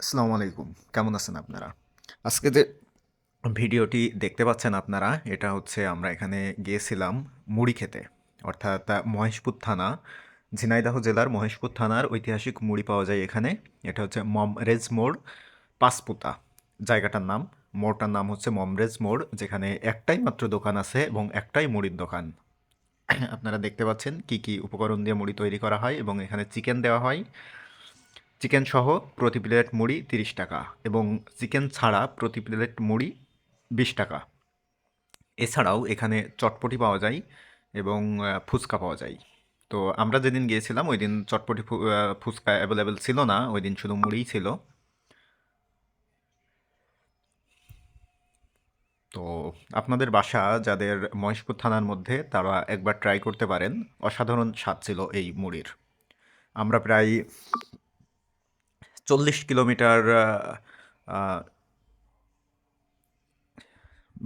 আসসালামু আলাইকুম। কেমন আছেন আপনারা? আজকে যে ভিডিওটি দেখতে পাচ্ছেন আপনারা, এটা হচ্ছে আমরা এখানে গিয়েছিলাম মুড়ি খেতে, অর্থাৎ মহেশপুর থানা, ঝিনাইদহ জেলার মহেশপুর থানার ঐতিহাসিক মুড়ি পাওয়া যায় এখানে। এটা হচ্ছে মমরেজ মোড় পাসপুতা জায়গাটার নাম। মোড়টার নাম হচ্ছে মমরেজ মোড়, যেখানে একটাই মাত্র দোকান আছে এবং একটাই মুড়ির দোকান। আপনারা দেখতে পাচ্ছেন কি কি উপকরণ দিয়ে মুড়ি তৈরি করা হয় এবং এখানে চিকেন দেওয়া হয়। চিকেন সহ প্রতি প্লেট মুড়ি তিরিশ টাকা এবং চিকেন ছাড়া প্রতি প্লেট মুড়ি বিশ টাকা। এছাড়াও এখানে চটপটি পাওয়া যায় এবং ফুচকা পাওয়া যায়। তো আমরা যেদিন গিয়েছিলাম ওই দিন চটপটি ফুচকা অ্যাভেলেবেল ছিল না, ওই দিন শুধু মুড়িই ছিল। তো আপনাদের বাসা যাদের মহেশপুর থানার মধ্যে তারা একবার ট্রাই করতে পারেন। অসাধারণ স্বাদ ছিল এই মুড়ির। আমরা প্রায় চল্লিশ কিলোমিটার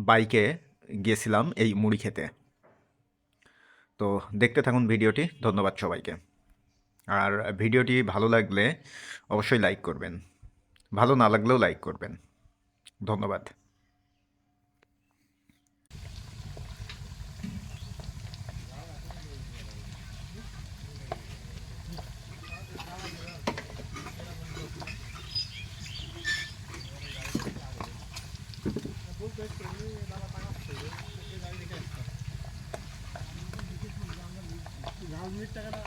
বাইকে গিয়েছিলাম এই মুড়ি খেতে। তো দেখতে থাকুন ভিডিওটি, ধন্যবাদ সবাইকে। আর ভিডিওটি ভালো লাগলে অবশ্যই লাইক করবেন, ভালো না লাগলেও লাইক করবেন। ধন্যবাদ। টাকাটা